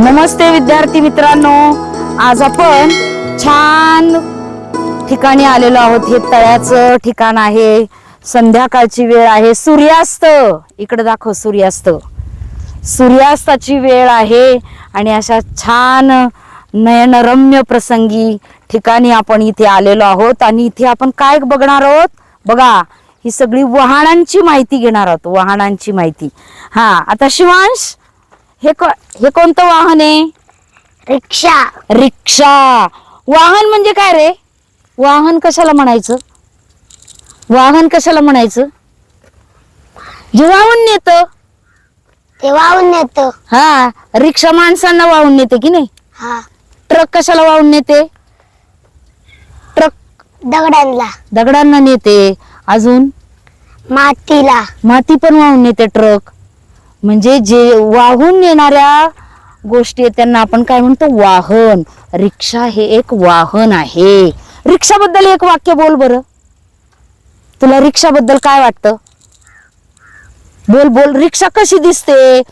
नमस्ते विद्यार्थी मित्रांनो. आज आपण छान ठिकाणी आलेलो आहोत. हे तळ्याचं ठिकाण आहे. संध्याकाळची वेळ आहे. सूर्यास्त. इकडे दाखव सूर्यास्त. सूर्यास्ताची वेळ आहे आणि अशा छान नयनरम्य प्रसंगी ठिकाणी आपण इथे आलेलो आहोत. आणि इथे आपण काय बघणार आहोत? बघा ही सगळी वाहनांची माहिती घेणार आहोत. वाहनांची माहिती. हा आता शिवांश हे को हे कोणतं वाहन आहे? रिक्षा. रिक्षा. वाहन म्हणजे काय रे? वाहन कशाला म्हणायचं? वाहन कशाला म्हणायचं? जे वाहून नेत. ते वाहून नेत. हा रिक्षा माणसांना वाहून नेते की नाही? हा. ट्रक कशाला वाहून नेते? ट्रक दगडांना दगडांना नेते. अजून? मातीला. माती पण वाहून नेते ट्रक. म्हणजे जे वाहून येणाऱ्या गोष्टी आहेत त्यांना आपण काय म्हणतो? वाहन. रिक्षा हे एक वाहन आहे. रिक्षाबद्दल एक वाक्य बोल बरं. तुला रिक्षाबद्दल काय वाटतं? बोल बोल. रिक्षा कशी दिसते?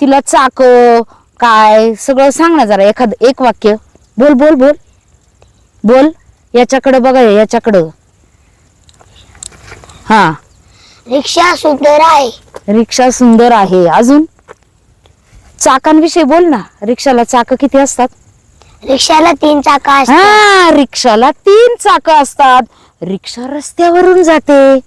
तिला चाक काय? सगळं सांग ना जरा. एखाद एक वाक्य. बोल बोल बोल. बोल. याच्याकडं बघा याच्याकडं. हा. रिक्षा सुंदर आहे. रिक्षा सुंदर आहे. अजून? चाकांविषयी बोल ना. रिक्षाला चाक किती असतात? रिक्षाला तीन चाका असतात. हा रिक्षाला तीन चाक असतात. रिक्षा रस्त्यावरून जाते.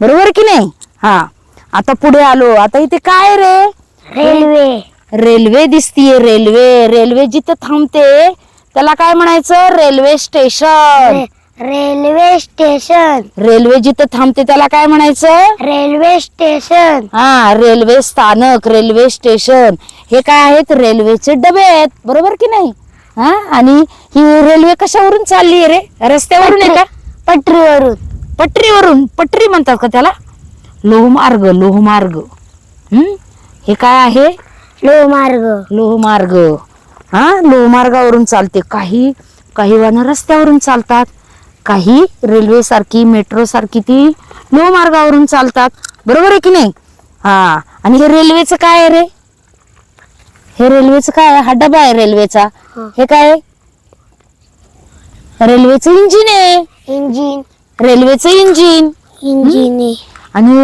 बरोबर की नाही? हा. आता पुढे आलो. आता इथे काय रे? रेल्वे. रेल्वे दिसतीये रेल्वे. रेल्वे जिथे थांबते त्याला काय म्हणायचं? Railway station. Railway station. Railway जिथे थांबते त्याला काय म्हणायचं? Railway station. हा रेल्वे स्थानक रेल्वे स्टेशन. हे काय आहेत? रेल्वेचे डबे आहेत. बरोबर की नाही? हा आणि ही रेल्वे कशावरून चालली रे? रस्त्यावरून आहे का? पटरीवरून. पटरीवरून? पटरी म्हणतात का त्याला? लोहमार्ग लोहमार्ग. हम्म हे काय आहे? लोहमार्ग. लोहमार्ग. हा लोहमार्गावरून चालते. काही काही वाहनं रस्त्यावरून चालतात. काही रेल्वे सारखी मेट्रो सारखी ती लोहमार्गावरून चालतात. बरोबर आहे की नाही? हा. आणि हे रेल्वेचं काय आहे रे? हे रेल्वेचं काय आहे? हा डबा आहे रेल्वेचा हा. काय आहे? रेल्वेचं इंजिन आहे. इंजिन रेल्वेचं इंजिन इंजिन आणि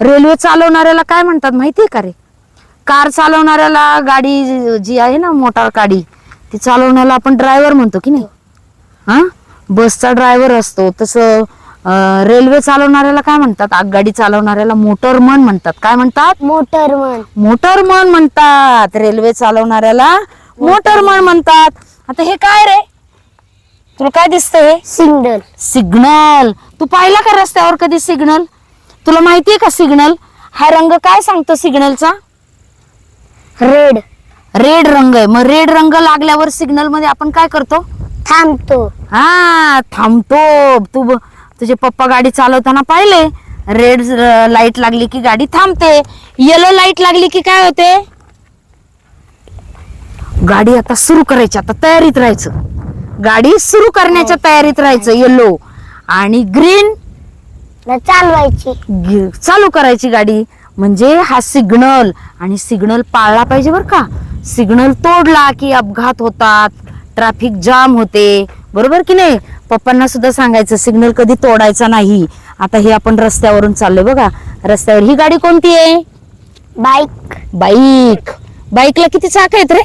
रेल्वे चालवणाऱ्याला काय म्हणतात माहितीये का रे? कार चालवणाऱ्याला गाडी जी- जी आहे ना मोटार गाडी ती चालवण्याला आपण ड्रायव्हर म्हणतो की नाही? हा? बसचा ड्रायव्हर असतो तसं रेल्वे चालवणाऱ्याला काय म्हणतात? आगगाडी चालवणाऱ्याला मोटरमन म्हणतात. काय म्हणतात? मोटरमन मोटरमन म्हणतात. रेल्वे चालवणाऱ्याला मोटरमन म्हणतात. आता हे काय रे? तुला काय दिसतंय? हे सिग्नल. सिग्नल. तू पाहिला का रस्त्यावर कधी सिग्नल? तुला माहितीये का सिग्नल? हा रंग काय सांगतो सिग्नलचा? रेड. रेड रंग आहे. मग रेड रंग लागल्यावर सिग्नलमध्ये आपण काय करतो? थांबतो. हा थांबतो. तू ब- तुझे पप्पा गाडी चालवताना पाहिले? रेड लाइट लागली की गाडी थांबते. येलो लाइट लागली की काय होते? गाडी आता सुरू करायची आता तयारीत राहायचं. गाडी सुरू करण्याच्या तयारीत राहायचं येलो आणि ग्रीन न चालवायची. चालू करायची गाडी. म्हणजे हा सिग्नल आणि सिग्नल पाळला पाहिजे बर का. सिग्नल तोडला की अपघात होतात. ट्रॅफिक जाम होते. बरोबर की नाही? पप्पांना सुद्धा सांगायचं सिग्नल कधी तोडायचा नाही. आता हे आपण रस्त्यावरून चाललोय बघा. रस्त्यावर ही गाडी कोणती आहे? बाईक. बाईक. बाईकला किती चाक आहेत रे?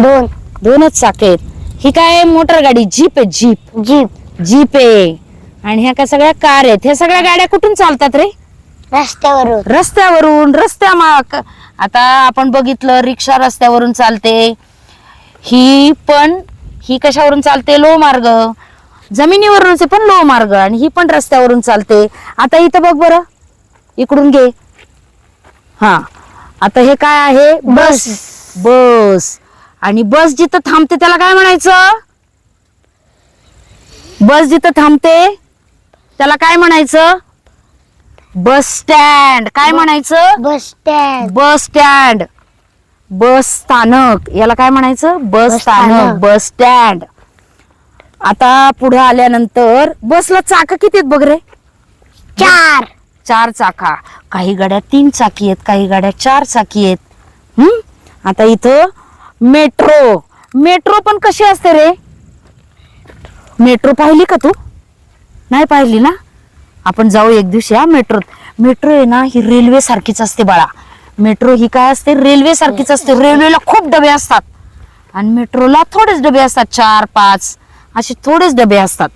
दोन. दोनच चाक आहेत. ही काय? मोटर गाडी. जीप आहे जीप. जीप. जीप आहे. आणि ह्या काय सगळ्या कार आहेत? ह्या सगळ्या गाड्या कुठून चालतात रे? रस्त्यावरून. रस्त्यावरून रस्त्या माग. आता आपण बघितलं रिक्षा रस्त्यावरून चालते. ही पण ही कशावरून चालते? लो मार्ग जमिनीवरूनच पण लो मार्ग आणि ही पण रस्त्यावरून चालते. आता इथं बघ बरं. इकडून घे. हा. आता हे काय आहे? बस. बस. आणि बस जिथं थांबते त्याला काय म्हणायचं? बस जिथं थांबते त्याला काय म्हणायचं? Bus stand. काय म्हणायचं? Bus stand. Bus stand. बस स्थानक याला काय म्हणायचं? बस स्थानक. बस स्टँड आता पुढे आल्यानंतर बसला चाक किती आहेत बघ रे? चार. चार चाका. काही गाड्या तीन चाकी आहेत काही गाड्या चार चाकी आहेत. हम्म आता इथं मेट्रो. मेट्रो पण कशी असते रे? मेट्रो पाहिली का तू? नाही पाहिली ना? आपण जाऊ एक दिवशी हा मेट्रो. मेट्रो आहे ना ही रेल्वे सारखीच असते बाळा. मेट्रो ही काय असते? रेल्वे सारखीच असते. रेल्वेला खूप डबे असतात. आणि मेट्रोला थोडेच डबे असतात. चार पाच असे थोडेच डबे असतात.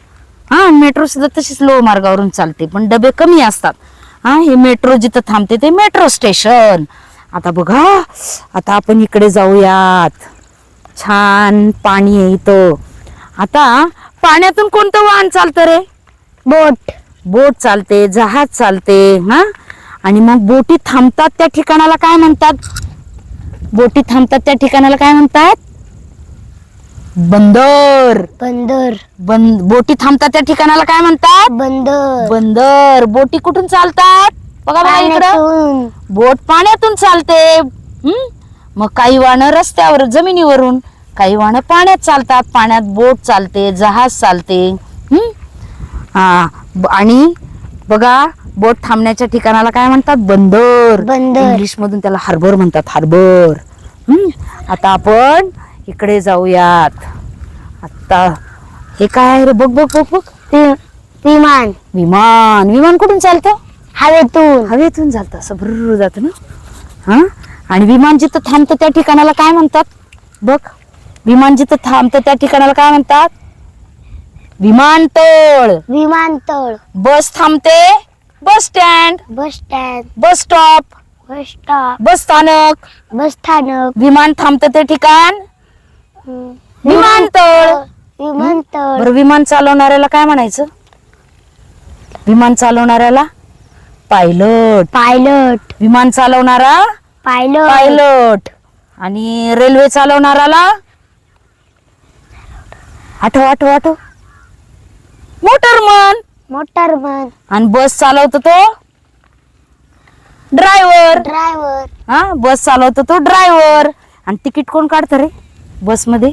हा मेट्रो सुद्धा तशीच लो मार्गावरून चालते पण डबे कमी असतात. हा हे मेट्रो जिथं थांबते ते मेट्रो स्टेशन. आता बघा आता आपण इकडे जाऊयात. छान पाणी आहे इथं. आता पाण्यातून कोणतं वाहन चालतं रे? बोट. बोट चालते जहाज चालते हा? आणि मग बोटी थांबतात त्या ठिकाणाला काय म्हणतात? बोटी थांबतात त्या ठिकाणाला काय म्हणतात? बंदर. बंदर. बंद बोटी थांबतात त्या ठिकाणाला काय म्हणतात? बंदर. बंदर. बोटी कुठून चालतात? बघा बघा इकडं. बोट पाण्यातून चालते. हम्म? मग काही वाहनं रस्त्यावर जमिनीवरून. काही वाहनं पाण्यात चालतात. पाण्यात बोट चालते जहाज चालते. हम्म? हा आणि बघा बोट थांबण्याच्या ठिकाणाला काय म्हणतात? बंदर. बंदर. इंग्लिश मधून त्याला हार्बर म्हणतात हार्बर. हम्म? आता आपण इकडे जाऊयात. आता हे काय आहे रे? बघ बघ बघ बघ. वि- विमान. विमान. विमान कुठून चालतं? हवेतून. हवेतून चालतं. असं भरर जातं ना? हा? आणि विमान जिथं थांबतं त्या ठिकाणाला काय म्हणतात? बघ. विमान जिथं थांबतं त्या ठिकाणाला काय म्हणतात? विमानतळ. विमानतळ. बस थांबते. Bus stand. Bus stand. Bus stop. Bus stop. Bus स्थानक. बस स्थानक. विमान थांबतं ते ठिकाण. विमानतळ. विमानतळ. बरं विमान चालवणाऱ्याला काय म्हणायचं? विमान चालवणाऱ्याला? पायलट. पायलट. विमान चालवणारा? पायलट. पायलट. आणि रेल्वे चालवणाराला आठव आठव आठव. मोटरमन मोटरमन आणि बस चालवतो तो? ड्रायव्हर. ड्रायव्हर. हा बस चालवतो तो ड्रायव्हर. आणि तिकीट कोण काढतं रे बसमध्ये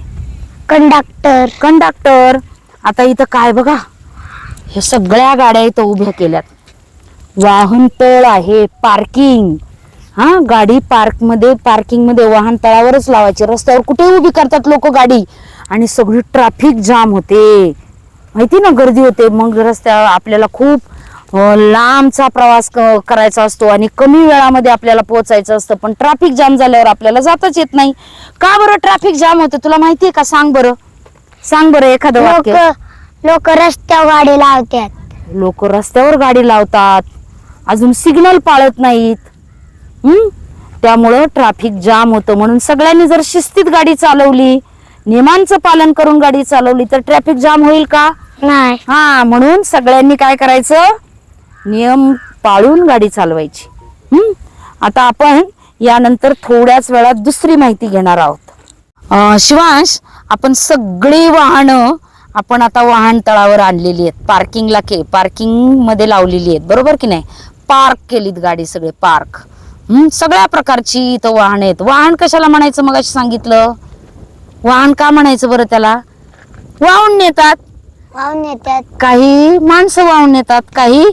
कंडक्टर. कंडक्टर. आता इथं काय बघा? हे सगळ्या गाड्या इथं उभ्या केल्यात. वाहन तळ आहे पार्किंग. हा गाडी पार्कमध्ये पार्किंगमध्ये वाहन तळावरच लावायची. रस्त्यावर कुठे उभी करतात लोक गाडी. आणि सगळी ट्रॅफिक जाम होते. माहिती ना गर्दी होते. मग रस्त्यावर आपल्याला खूप लांबचा प्रवास करायचा असतो आणि कमी वेळामध्ये आपल्याला पोहोचायचं असतं. पण ट्रॅफिक जाम झाल्यावर आपल्याला जाताच येत नाही. का बरं ट्रॅफिक जाम होतं? तुला माहितीये का? सांग बरं. सांग बरं एखादं लोक वाक्य. लोक रस्त्यावर गाडी लावतात. लोक रस्त्यावर गाडी लावतात. अजून सिग्नल पाळत नाहीत. हम्म त्यामुळं ट्रॅफिक जाम होतं. म्हणून सगळ्यांनी जर शिस्तीत गाडी चालवली नियमांचं पालन करून गाडी चालवली तर ट्रॅफिक जाम होईल का? नाही. हा म्हणून सगळ्यांनी काय करायचं? नियम पाळून गाडी चालवायची. हम्म? आता आपण यानंतर थोड्याच वेळात दुसरी माहिती घेणार आहोत. शिवांश आपण सगळी वाहनं आपण आता वाहन तळावर आणलेली आहेत. पार्किंगला के पार्किंगमध्ये लावलेली आहेत. बरोबर की नाही? पार्क केलीत गाडी सगळे पार्क. हम्म? सगळ्या प्रकारची इथं वाहन आहेत. वाहन कशाला म्हणायचं मग सांगितलं? वाहन का म्हणायचं बरं त्याला? वाहून नेतात. वाहून येतात काही माणसं वाहून नेतात काही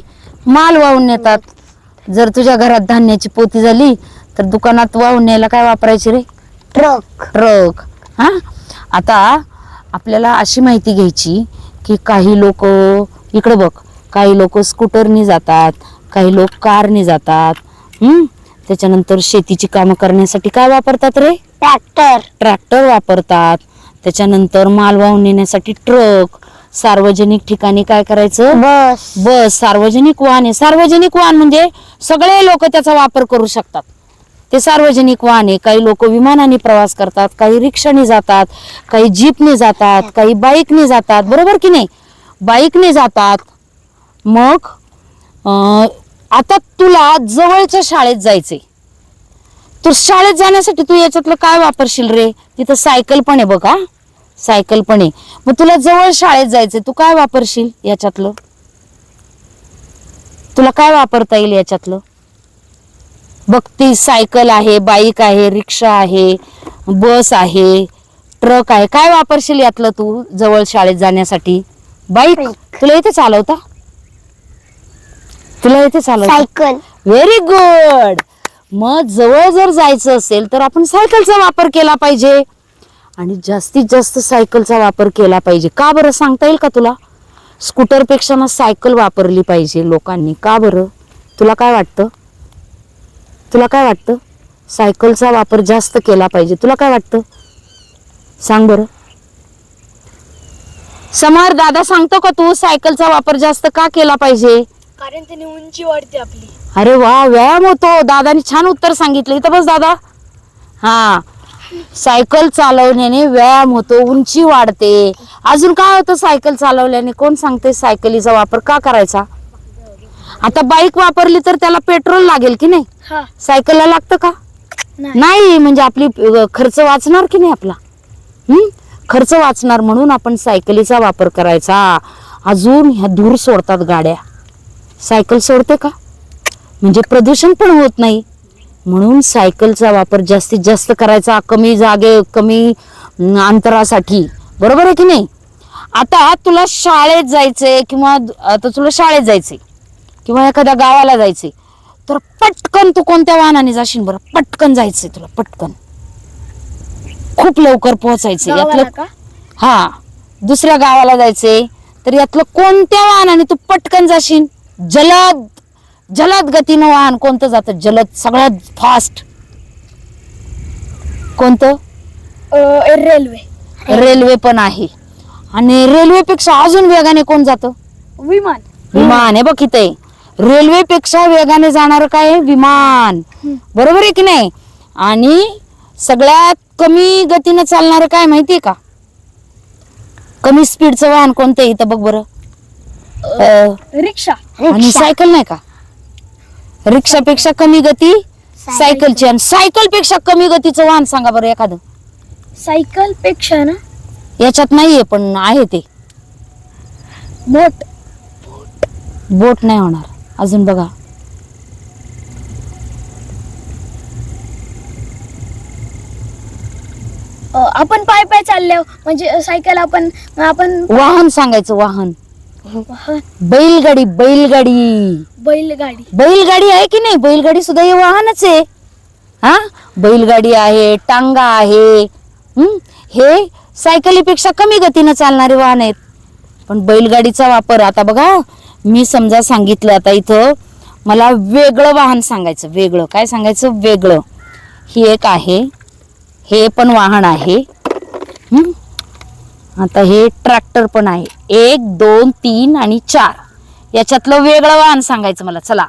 माल वाहून नेतात. जर तुझ्या घरात धान्याची पोती झाली तर दुकानात वाहून न्यायला काय वापरायची रे? ट्रक. ट्रक. हा? आता आपल्याला अशी माहिती घ्यायची की काही लोक इकडे बघ काही लोक स्कूटरनी जातात काही लोक कारने जातात. हम्म त्याच्यानंतर शेतीची कामं करण्यासाठी काय वापरतात रे? ट्रॅक्टर. ट्रॅक्टर वापरतात. त्याच्यानंतर माल वाहून नेण्यासाठी ट्रक. सार्वजनिक ठिकाणी काय करायचं? बस. बस सार्वजनिक वाहन. आहे सार्वजनिक वाहन म्हणजे सगळे लोक त्याचा वापर करू शकतात. ते सार्वजनिक वाहन आहे काही लोक विमानाने प्रवास करतात काही रिक्षाने जातात काही जीपने जातात काही बाईकने जातात. बरोबर की नाही? बाईकने जातात. मग आता तुला जवळच्या शाळेत जायचंय. तर शाळेत जाण्यासाठी तू याच्यातलं काय वापरशील रे? तिथं सायकल पण आहे बघा सायकल पण आहे. मग तुला जवळ शाळेत जायचंय तू काय वापरशील याच्यातलं? तुला काय वापरता येईल याच्यातलं? बघ ती सायकल आहे बाईक आहे रिक्षा आहे बस आहे ट्रक आहे. काय वापरशील यातलं तू जवळ शाळेत जाण्यासाठी? बाईक. तुला इथे चालवता? तुला इथे चालवता? सायकल. व्हेरी गुड मग जवळ जर जायचं असेल तर आपण सायकलचा वापर केला पाहिजे. आणि जास्तीत जास्त सायकलचा वापर केला पाहिजे. का बरं सांगता येईल का तुला? स्कूटरपेक्षा ना सायकल वापरली पाहिजे लोकांनी. का बरं? तुला काय वाटतं? तुला काय वाटतं? सायकलचा वापर जास्त केला पाहिजे. तुला काय वाटतं? सांग बरं. समर दादा सांगतो का तू? सायकलचा वापर जास्त का केला पाहिजे? कारण त्याने उंची वाढते आपली. अरे वा व्यायाम होतो. दादानी छान उत्तर सांगितलं. इथं बस दादा. हा. सायकल चालवण्याने व्यायाम होतो उंची वाढते. अजून काय होतं सायकल चालवल्याने? कोण सांगते सायकलीचा वापर का करायचा? आता बाईक वापरली तर त्याला पेट्रोल लागेल की नाही? सायकलला लागतं का? नाही. म्हणजे आपली खर्च वाचणार की नाही आपला? हम्म खर्च वाचणार म्हणून आपण सायकलीचा वापर करायचा. अजून ह्या दूर सोडतात गाड्या. सायकल सोडते का? म्हणजे प्रदूषण पण होत नाही. म्हणून सायकलचा वापर जास्तीत जास्त करायचा कमी जागे कमी अंतरासाठी. बरोबर आहे की नाही? आता तुला शाळेत जायचंय किंवा आता तुला शाळेत जायचंय किंवा एखाद्या गावाला जायचंय तर पटकन तू कोणत्या वाहनाने जाशील बरं? पटकन जायचंय तुला पटकन. खूप लवकर पोहोचायचंय. यातलं हा दुसऱ्या गावाला जायचंय तर यातलं कोणत्या वाहनाने तू पटकन जाशील? जलद. जलद गतीनं वाहन कोणतं जातं? जलद सगळ्यात फास्ट कोणतं? रेल्वे रेल्वे पण आहे. आणि रेल्वेपेक्षा अजून वेगाने कोण जातं? विमान. विमान. आहे बघ इथे. रेल्वेपेक्षा वेगाने जाणार काय आहे? विमान. बरोबर आहे की नाही? आणि सगळ्यात कमी गतीनं चालणार काय माहितीये का? कमी स्पीडचं वाहन कोणतं आहे? इथं बघ बरं. अं, रिक्षा. आणि सायकल नाही का? रिक्षापेक्षा कमी गती सायकलची. आणि सायकलपेक्षा कमी गतीचं वाहन सांगा बरं एखादं. सायकलपेक्षा ना? याच्यात नाहीये पण आहे ते. बोट. बोट नाही होणार. अजून बघा. आपण पाय पाय चाललो म्हणजे सायकल आपण आपण वाहन सांगायचं वाहन. बैलगाडी बैलगाडी. बैलगाडी. बैलगाडी आहे की नाही? बैलगाडी सुद्धा हे वाहनच आहे. हा? बैलगाडी आहे टांगा आहे. हे सायकलीपेक्षा कमी गतीनं चालणारे वाहन आहेत. पण बैलगाडीचा वापर आता बघा मी समजा सांगितलं आता इथं मला वेगळं वाहन सांगायचं वेगळं. काय सांगायचं? वेगळं. ही एक आहे. हे पण वाहन आहे. आता हे ट्रॅक्टर पण आहे. एक दोन तीन आणि चार. याच्यातलं वेगळं वाहन सांगायचं मला चला.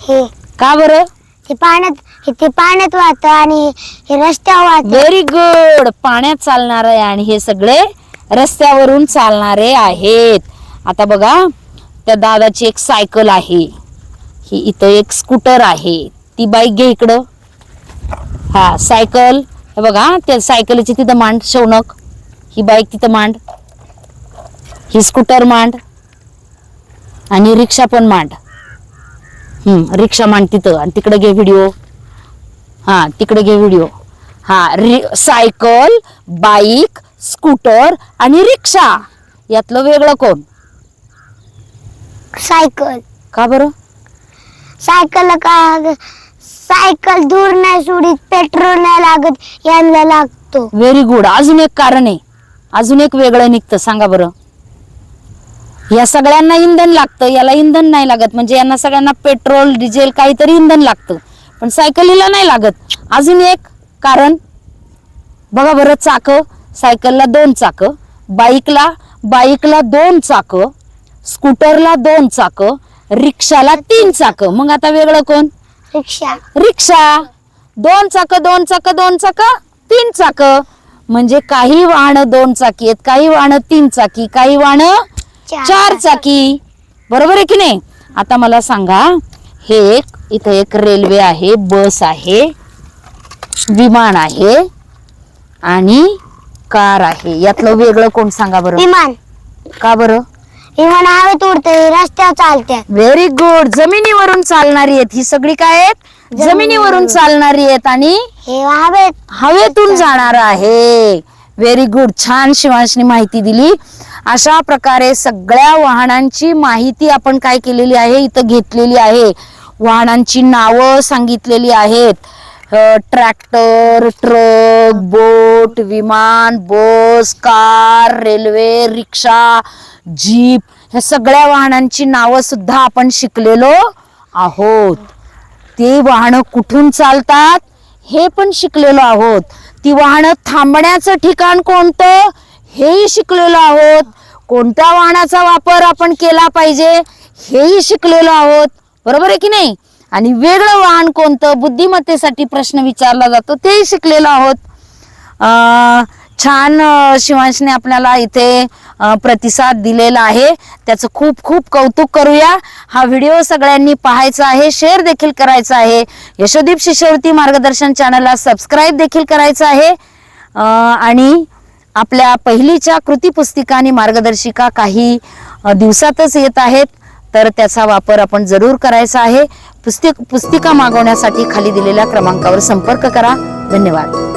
हे का बरं? ते पाण्यात हे ते पाण्यात वाहत आणि हे रस्त्यावर वाहत. व्हेरी गुड पाण्यात चालणार आहे आणि हे सगळे रस्त्यावरून चालणारे आहेत. आता बघा त्या दादाची एक सायकल आहे. ही इथं एक स्कूटर आहे. ती बाईक घे इकडं. हा सायकल. हे बघा त्या सायकलीची तिथं मांड शौनक ही बाईक तिथं मांड. ही स्कूटर मांड. आणि रिक्षा पण मांड. हम्म रिक्षा मांड तिथं आणि तिकडे घे व्हिडिओ हा तिकडे घे व्हिडिओ हा रि सायकल बाईक स्कूटर आणि रिक्षा. यातलं वेगळं कोण? सायकल. का बरं? सायकल का सायकल दूर नाही सोडीत पेट्रोल नाही लागत यांना लागतो. व्हेरी गुड अजून एक कारण आहे. अजून एक वेगळं निघतं सांगा बरं. या सगळ्यांना इंधन लागतं याला इंधन नाही लागत. म्हणजे यांना सगळ्यांना पेट्रोल डिझेल काहीतरी इंधन लागतं. पण सायकलीला नाही लागत. अजून एक कारण बघा बरं चाक सायकलला दोन चाक बाईकला बाईकला दोन चाक स्कूटरला दोन चाक रिक्षाला तीन चाक. मग आता वेगळं कोण? रिक्षा. रिक्षा. दोन चाक दोन चाक दोन चाक तीन चाक. म्हणजे काही वाहनं दोन चाकी आहेत काही वाहनं तीन चाकी काही वाहनं चार चाकी. बरोबर आहे की नाही? आता मला सांगा हे एक इथं एक रेल्वे आहे बस आहे विमान आहे आणि कार आहे. यातलं वेगळं कोण सांगा बरं? विमान. का बरं? विमान हवेत उडते रस्त्यावर चालते व्हेरी गुड जमिनीवरून चालणारी आहेत. ही सगळी काय आहेत? जमिनीवरून चालणारी आहेत आणि हे हवेत. हवेतून जाणार आहे. व्हेरी गुड छान शिवांशनी माहिती दिली. अशा प्रकारे सगळ्या वाहनांची माहिती आपण काय केलेली आहे? इथं घेतलेली आहे. वाहनांची नावं सांगितलेली आहेत. ट्रॅक्टर ट्रक बोट विमान bus car railway rickshaw jeep ह्या सगळ्या वाहनांची नावं सुद्धा आपण शिकलेलो आहोत. ते वाहनं कुठून चालतात? हे पण शिकलेलो आहोत. ती वाहनं थांबण्याचं ठिकाण कोणतं? हेही शिकलेलो आहोत. कोणत्या वाहनाचा वापर आपण केला पाहिजे? हेही शिकलेलो आहोत. बरोबर आहे की नाही? आणि वेगळं वाहन कोणतं? बुद्धिमत्तेसाठी प्रश्न विचारला जातो. तेही शिकलेलो आहोत. अं, छान शिवांशने आपल्याला इथे प्रतिसाद दिलेला आहे. त्याचं खूप खूप कौतुक करूया. हा व्हिडिओ सगळ्यांनी पाहायचा आहे शेअर देखील करायचा आहे. यशोदीप शिष्यवृत्ती मार्गदर्शन चॅनलला सबस्क्राईब देखील करायचं आहे. आणि आपल्या पहिलीच्या कृती पुस्तिका आणि मार्गदर्शिका काही दिवसातच येत आहेत. तर त्याचा वापर आपण जरूर करायचा आहे. पुस्तिक पुस्तिका मागवण्यासाठी खाली दिलेल्या क्रमांकावर संपर्क करा. धन्यवाद.